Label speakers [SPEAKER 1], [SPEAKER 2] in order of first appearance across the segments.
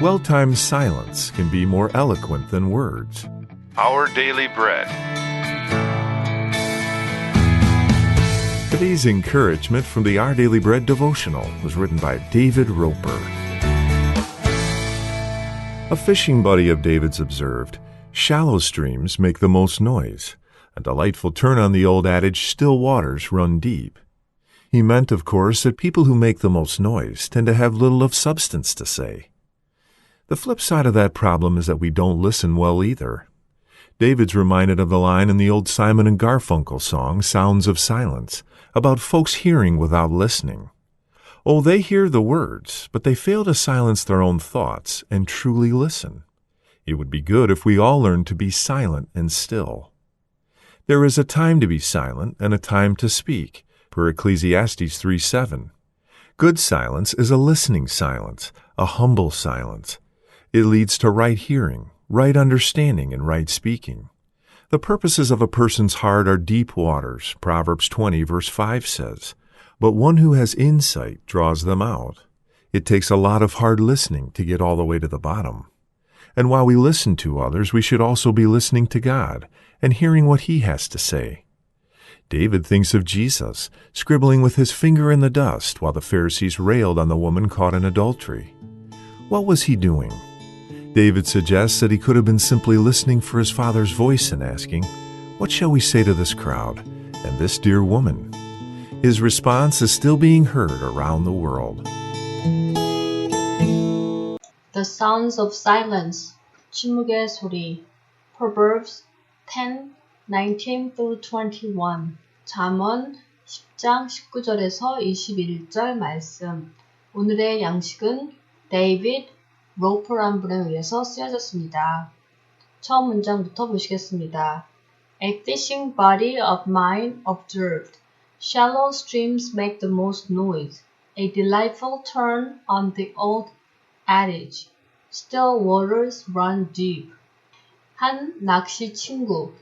[SPEAKER 1] Well timed silence can be more eloquent than words.
[SPEAKER 2] Our Daily Bread.
[SPEAKER 1] Today's encouragement from the Our Daily Bread devotional was written by David Roper. A fishing buddy of David's observed shallow streams make the most noise. A delightful turn on the old adage, still waters run deep. He meant, of course, that people who make the most noise tend to have little of substance to say. The flip side of that problem is that we don't listen well either. David's reminded of the line in the old Simon and Garfunkel song, Sounds of Silence, about folks hearing without listening. Oh, they hear the words, but they fail to silence their own thoughts and truly listen. It would be good if we all learned to be silent and still. There is a time to be silent and a time to speak, per Ecclesiastes 3 7. Good silence is a listening silence, a humble silence, it leads to right hearing, right understanding, and right speaking. The purposes of a person's heart are deep waters, Proverbs 20, verse 5 says, but one who has insight draws them out. It takes a lot of hard listening to get all the way to the bottom. And while we listen to others, we should also be listening to God and hearing what He has to say. David thinks of Jesus, scribbling with his finger in the dust while the Pharisees railed on the woman caught in adultery. What was he doing? David suggests that he could have been simply listening for his father's voice and asking, What shall we say to this crowd and this dear woman? His response is still being heard around the world.
[SPEAKER 3] The Sounds of Silence, 침묵의 소리, Proverbs 10, 19 21, 잠언 10장 19절에서 21절 말씀. 오늘의 양식은 데이빗 로퍼란 분에 의해서 쓰여졌습니다. 처음 문장부터 보시겠습니다. A fishing body of mine observed. Shallow streams make the most noise. A delightful turn on the old adage. Still waters run deep. 한 낚시 친구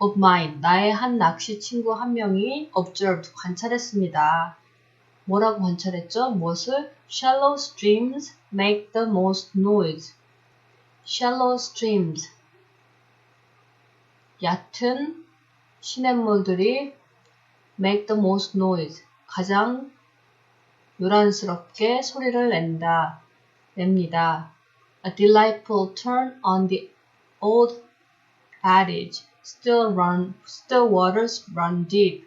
[SPEAKER 3] of mine, 나의 한 낚시 친구 한 명이 observed, 관찰했습니다. 뭐라고 관찰했죠? 무엇을? Shallow streams make the most noise. Shallow streams. 얕은 시냇물들이 make the most noise. 가장 요란스럽게 소리를 낸다. 냅니다. A delightful turn on the old adage. Still run, still waters run deep.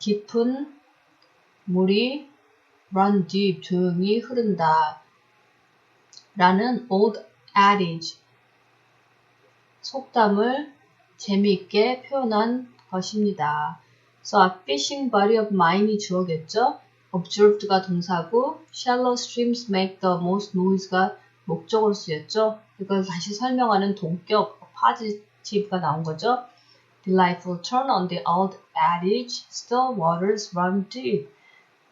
[SPEAKER 3] 깊은 물이 run deep, 조용히 흐른다. 라는 old adage, 속담을 재미있게 표현한 것입니다. So a fishing body of mine이 주어겠죠? observed가 동사고 shallow streams make the most noise가 목적으로 쓰였죠. 이걸 다시 설명하는 동격 positive가 나온 거죠. Delightful turn on the old adage, still waters run deep.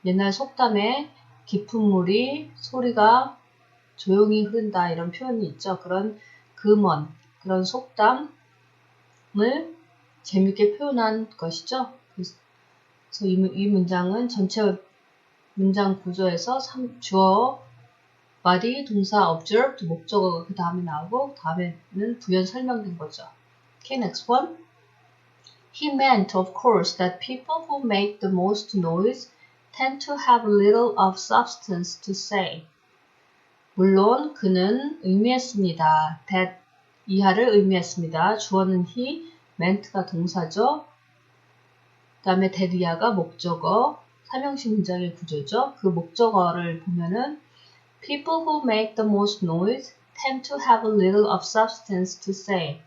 [SPEAKER 3] 옛날 속담에 깊은 물이 소리가 조용히 흐른다 이런 표현이 있죠. 그런 금원, 그런 속담을 재밌게 표현한 것이죠. 그래서 이, 이 문장은 전체 문장 구조에서 주어, body, 동사, observed, 목적어가 그 다음에 나오고 다음에는 부연 설명된 거죠. Okay, next one. He meant, of course, that people who make the most noise tend to have little of substance to say. 물론 그는 의미했습니다. that 이하를 의미했습니다. 주어는 he, ment가 동사죠. 그 다음에 that 이하가 목적어, 삼형식 문장의 구조죠. 그 목적어를 보면은 people who make the most noise tend to have a little of substance to say.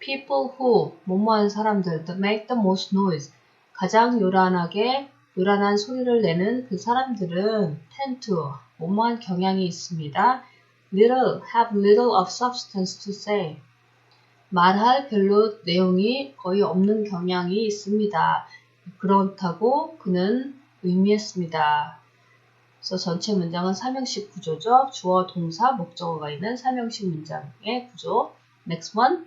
[SPEAKER 3] people who 뭐뭐하는 사람들 make the most noise 가장 요란하게 요란한 소리를 내는 그 사람들은 tend to 뭐뭐한 경향이 있습니다. little have little of substance to say 말할 별로 내용이 거의 없는 경향이 있습니다. 그렇다고 그는 의미했습니다. 그래서 전체 문장은 삼형식 구조죠. 주어, 동사, 목적어가 있는 삼형식 문장의 구조. Next one.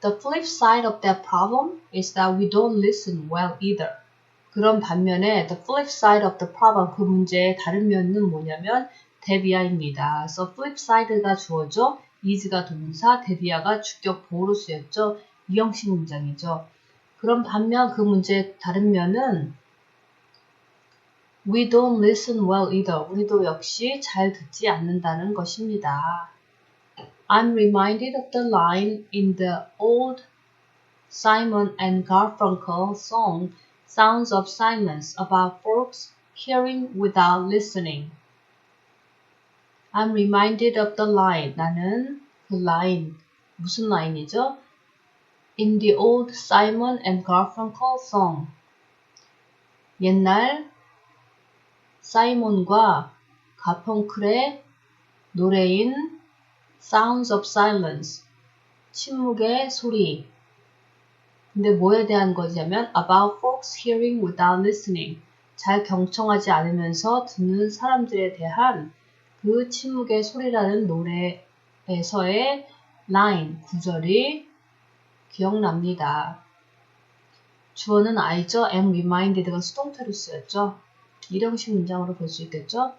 [SPEAKER 3] The flip side of that problem is that we don't listen well either. 그런 반면에 the flip side of the problem 그 문제의 다른 면은 뭐냐면 데비아입니다. so flip side가 주어죠. is가 동사, 데비아가 주격 보호로 쓰였죠. 이 형식 문장이죠. 그럼 반면 그 문제의 다른 면은 We don't listen well either. 우리도 역시 잘 듣지 않는다는 것입니다. I'm reminded of the line in the old Simon and Garfunkel song Sounds of Silence about folks hearing without listening. I'm reminded of the line. 나는 그 line 무슨 라인이죠? In the old Simon and Garfunkel song. 옛날 사이몬과 가펑클의 노래인 Sounds of Silence. 침묵의 소리. 근데 뭐에 대한 거냐면 about folks hearing without listening. 잘 경청하지 않으면서 듣는 사람들에 대한 그 침묵의 소리라는 노래에서의 라인, 구절이 기억납니다. 주어는 I죠. am reminded가 수동태로 쓰였죠. 일형식 문장으로 볼 수 있겠죠.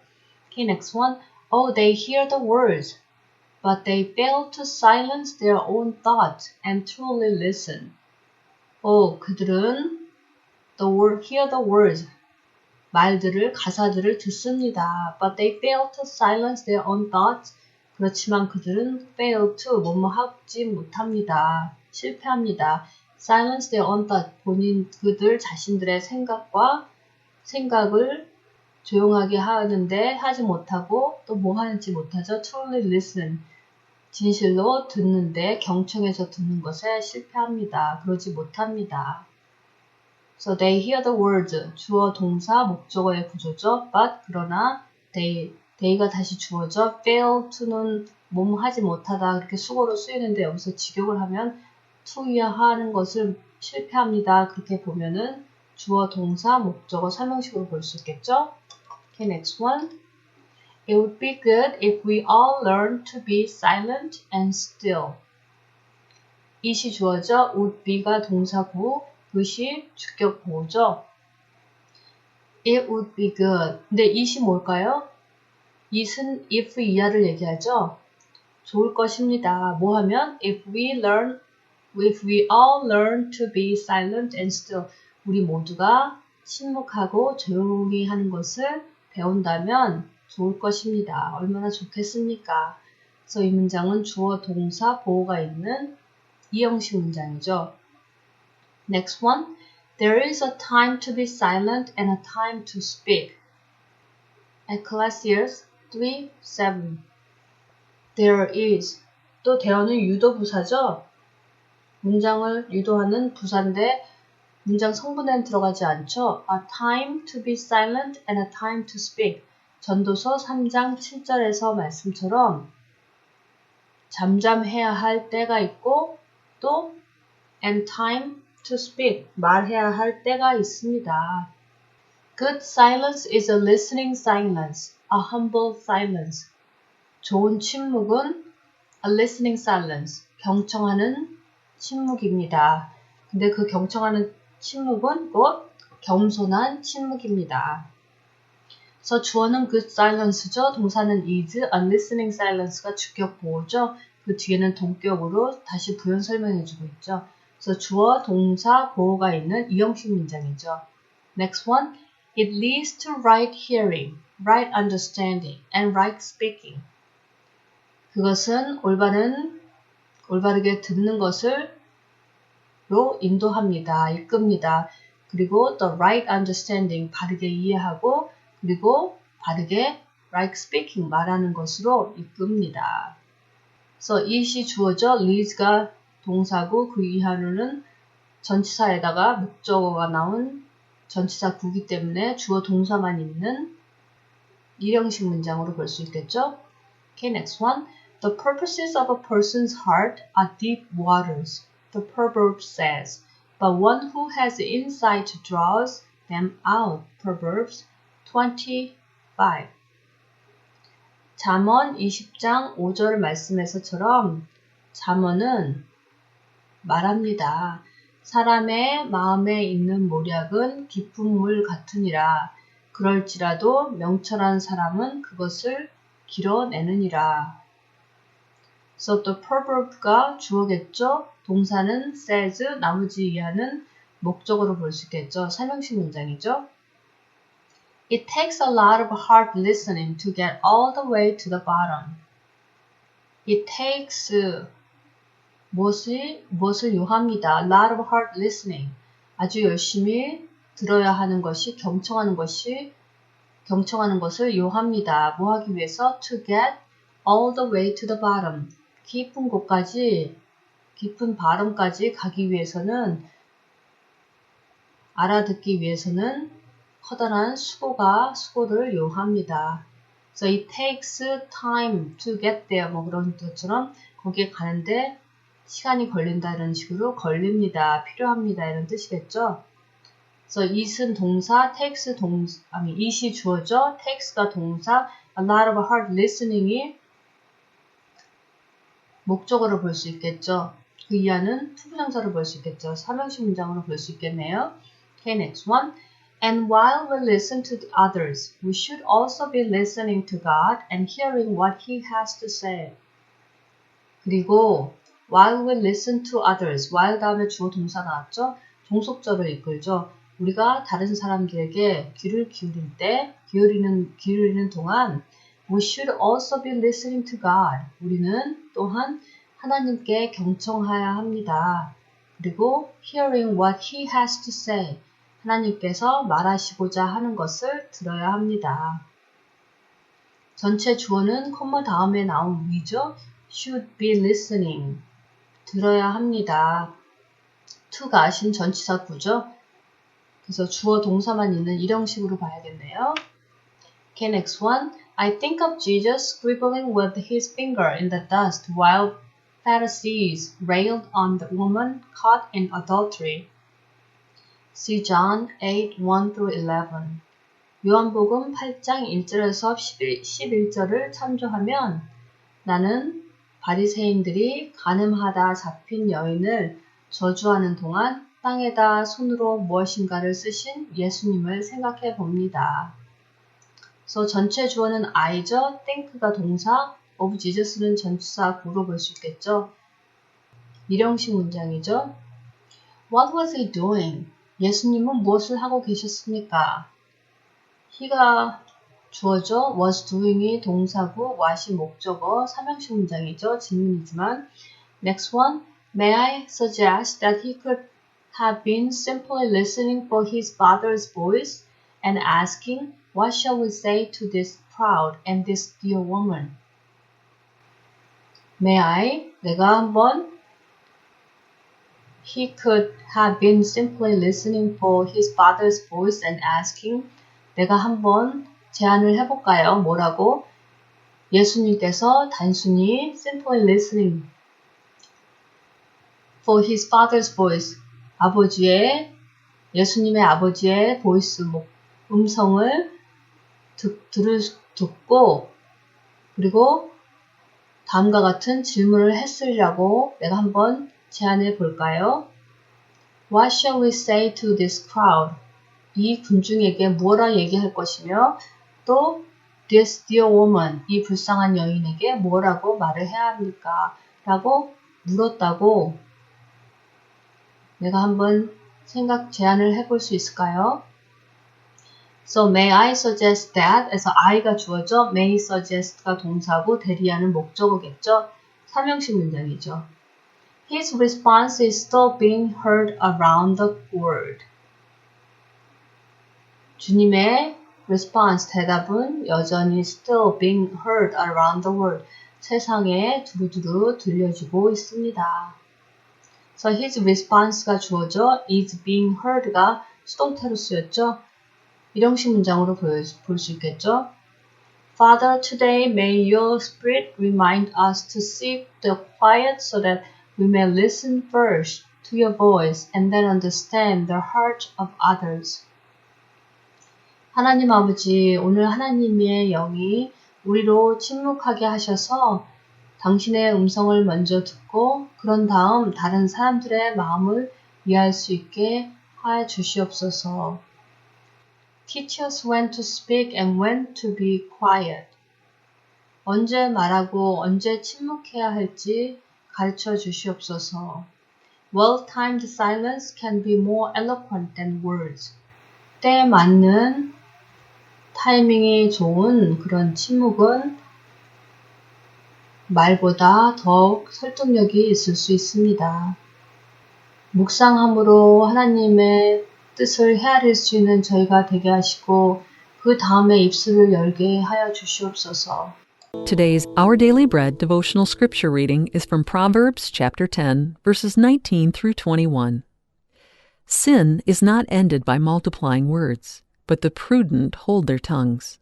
[SPEAKER 3] Okay, next one. Oh, they hear the words, but they fail to silence their own thoughts and truly listen. 오, 그들은 the word, hear the words, 말들을, 가사들을 듣습니다. But they fail to silence their own thoughts. 그렇지만 그들은 fail to, 뭐뭐 하지 못합니다. 실패합니다. silence their own thoughts. 본인, 그들 자신들의 생각과 생각을 조용하게 하는데 하지 못하고 또 뭐 하는지 못하죠. truly listen. 진실로 듣는데 경청해서 듣는 것에 실패합니다. 그러지 못합니다. So they hear the words. 주어, 동사, 목적어의 구조죠. But 그러나 they, they가 다시 주어져. fail to는 뭐뭐 하지 못하다 그렇게 수고로 쓰이는데 여기서 직역을 하면 to야 하는 것을 실패합니다. 그렇게 보면은 주어, 동사, 목적어, 설명식으로 볼 수 있겠죠? Okay, next one. It would be good if we all learn to be silent and still. 이시 주어져 would be가 동사고 그시 주격 보호죠. It would be good. 근데 it이 뭘까요? it은 if 이하를 얘기하죠. 좋을 것입니다. 뭐 하면 if we learn if we all learn to be silent and still 우리 모두가 침묵하고 조용히 하는 것을 배운다면 좋을 것입니다. 얼마나 좋겠습니까? 그래서 이 문장은 주어 동사 보호가 있는 이 형식 문장이죠. Next one. There is a time to be silent and a time to speak. Ecclesiastes 3, 7. There is. 또 there는 유도 부사죠. 문장을 유도하는 부사인데 문장 성분에는 들어가지 않죠. A time to be silent and a time to speak. 전도서 3장 7절에서 말씀처럼 잠잠해야 할 때가 있고 또 and time to speak 말해야 할 때가 있습니다. Good silence is a listening silence, a humble silence. 좋은 침묵은 a listening silence, 경청하는 침묵입니다. 근데 그 경청하는 침묵은 곧 겸손한 침묵입니다. 그래서 주어는 good silence죠. 동사는 is, unlistening silence가 주격 보호죠. 그 뒤에는 동격으로 다시 부연 설명해주고 있죠. 그래서 주어, 동사, 보호가 있는 이형식 문장이죠. Next one. It leads to right hearing, right understanding, and right speaking. 그것은 올바른, 올바르게 듣는 것을 로 인도합니다. 이끕니다. 그리고 the right understanding, 바르게 이해하고 그리고 바르게 right speaking, 말하는 것으로 이끕니다. 그래서 it이 주어져 leads가 동사고 그 이하로는 전치사에다가 목적어가 나온 전치사 구기 때문에 주어 동사만 있는 일형식 문장으로 볼 수 있겠죠? Okay, next one. The purposes of a person's heart are deep waters. The proverb says, but one who has insight draws them out. Proverbs 25. 잠언 20장 5절 말씀에서처럼 잠언은 말합니다. 사람의 마음에 있는 모략은 깊은 물 같으니라. 그럴지라도 명철한 사람은 그것을
[SPEAKER 4] 길어내느니라. So the proverb가 주어겠죠. 동사는 says, 나머지 이하는 목적으로 볼 수 있겠죠. 설명식 문장이죠. It takes a lot of hard listening to get all the way to the bottom. It takes 무엇을, 무엇을 요합니다. A lot of hard listening. 아주 열심히 들어야 하는 것이, 경청하는 것이, 경청하는 것을 요합니다. 뭐 하기 위해서? To get all the way to the bottom. 깊은 곳까지, 깊은 발음까지 가기 위해서는, 알아듣기 위해서는 커다란 수고가, 수고를 요합니다. So it takes time to get there. 뭐 그런 것처럼 거기에 가는데 시간이 걸린다 이런 식으로 걸립니다. 필요합니다. 이런 뜻이겠죠. 그래서 it은 동사, takes 동사, 아니 it이 주어죠. takes가 동사, a lot of hard listening이 목적어로 볼수 있겠죠. 그 이하는 투부정사로 볼수 있겠죠. 삼형식 문장으로 볼 수 있겠네요. Okay, next one. And while we listen to the others, we should also be listening to God and hearing what He has to say. 그리고 while we listen to others, while 다음에 주어 동사 나왔죠? 종속절을 이끌죠. 우리가 다른 사람들에게 귀를 기울일 때, 기울이는, 기울이는 동안 we should also be listening to God. 우리는 또한 하나님께 경청하여야 합니다. 그리고 hearing what He has to say. 하나님께서 말하시고자 하는 것을 들어야 합니다. 전체 주어는 콤마 다음에 나온 위죠. should be listening. 들어야 합니다. to가 아신 전치사 구죠. 그래서 주어 동사만 있는 일형식으로 봐야겠네요. Okay, next one. I think of Jesus scribbling with his finger in the dust while Pharisees railed on the woman caught in adultery. See John 8, 1-11. 요한복음 8장 1절에서 11, 11절을 참조하면 나는 바리새인들이 가늠하다 잡힌 여인을 저주하는 동안 땅에다 손으로 무엇인가를 쓰신 예수님을 생각해 봅니다. 그래서 전체 주어는 I죠. think가 동사, of Jesus는 전치사 구로 볼 수 있겠죠. 일형식 문장이죠. What was he doing? 예수님은 무엇을 하고 계셨습니까? he가 주어죠. was doing이 동사고 what이 목적어 삼형식 문장이죠. 질문이지만 next one May I suggest that he could have been simply listening for his father's voice and asking what shall we say to this proud and this dear woman? May I? 내가 한번 He could have been simply listening for his father's voice and asking 내가 한번 제안을 해볼까요? 뭐라고? 예수님께서 단순히 simply listening for his father's voice 아버지의 예수님의 아버지의 보이스 음성을 듣, 들을, 듣고 그리고 다음과 같은 질문을 했으리라고 내가 한번 제안해 볼까요? What shall we say to this crowd? 이 군중에게 뭐라 얘기할 것이며 또 this dear woman, 이 불쌍한 여인에게 뭐라고 말을 해야 합니까? 라고 물었다고 내가 한번 생각 제안을 해볼 수 있을까요? So may I suggest that? 에서 I가 주어져 may suggest가 동사고 대리하는 목적어겠죠. 삼형식 문장이죠. His response is still being heard around the world. 주님의 response 대답은 여전히 still being heard around the world. 세상에 두루두루 들려지고 있습니다. So his response가 주어져 is being heard가 수동태로 쓰였죠. 일형식 문장으로 볼 수 있겠죠. Father, today may your spirit remind us to seek the quiet so that we may listen first to your voice and then understand the heart of others. 하나님 아버지, 오늘 하나님의 영이 우리로 침묵하게 하셔서 당신의 음성을 먼저 듣고 그런 다음 다른 사람들의 마음을 이해할 수 있게 하여 주시옵소서. Teach us when to speak and when to be quiet.
[SPEAKER 3] 언제 말하고 언제 침묵해야 할지 가르쳐 주시옵소서. Well-timed silence can be more eloquent than words. 때에 맞는 타이밍이 좋은 그런 침묵은 말보다 더 설득력이 있을 수 있습니다. 묵상함으로 하나님의 뜻을 헤아릴 수 있는 저희가 되게 하시고 그 다음에 입술을 열게 하여 주시옵소서.
[SPEAKER 5] Today's Our Daily Bread devotional scripture reading is from Proverbs chapter 10, verses 19 through 21. Sin is not ended by multiplying words, but the prudent hold their tongues.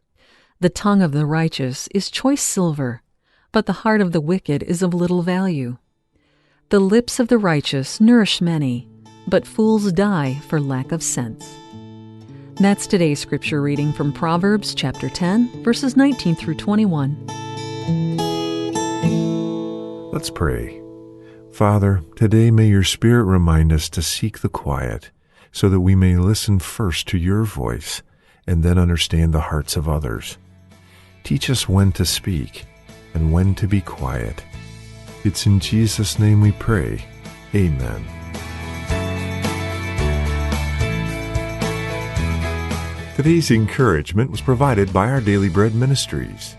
[SPEAKER 5] The tongue of the righteous is choice silver, but the heart of the wicked is of little value. The lips of the righteous nourish many, but fools die for lack of sense. That's today's scripture reading from Proverbs chapter 10, verses 19 through 21.
[SPEAKER 1] Let's pray. Father, today may your Spirit remind us to seek the quiet, so that we may listen first to your voice and then understand the hearts of others. Teach us when to speak and when to be quiet. It's in Jesus' name we pray. Amen. Today's encouragement was provided by our Daily Bread Ministries.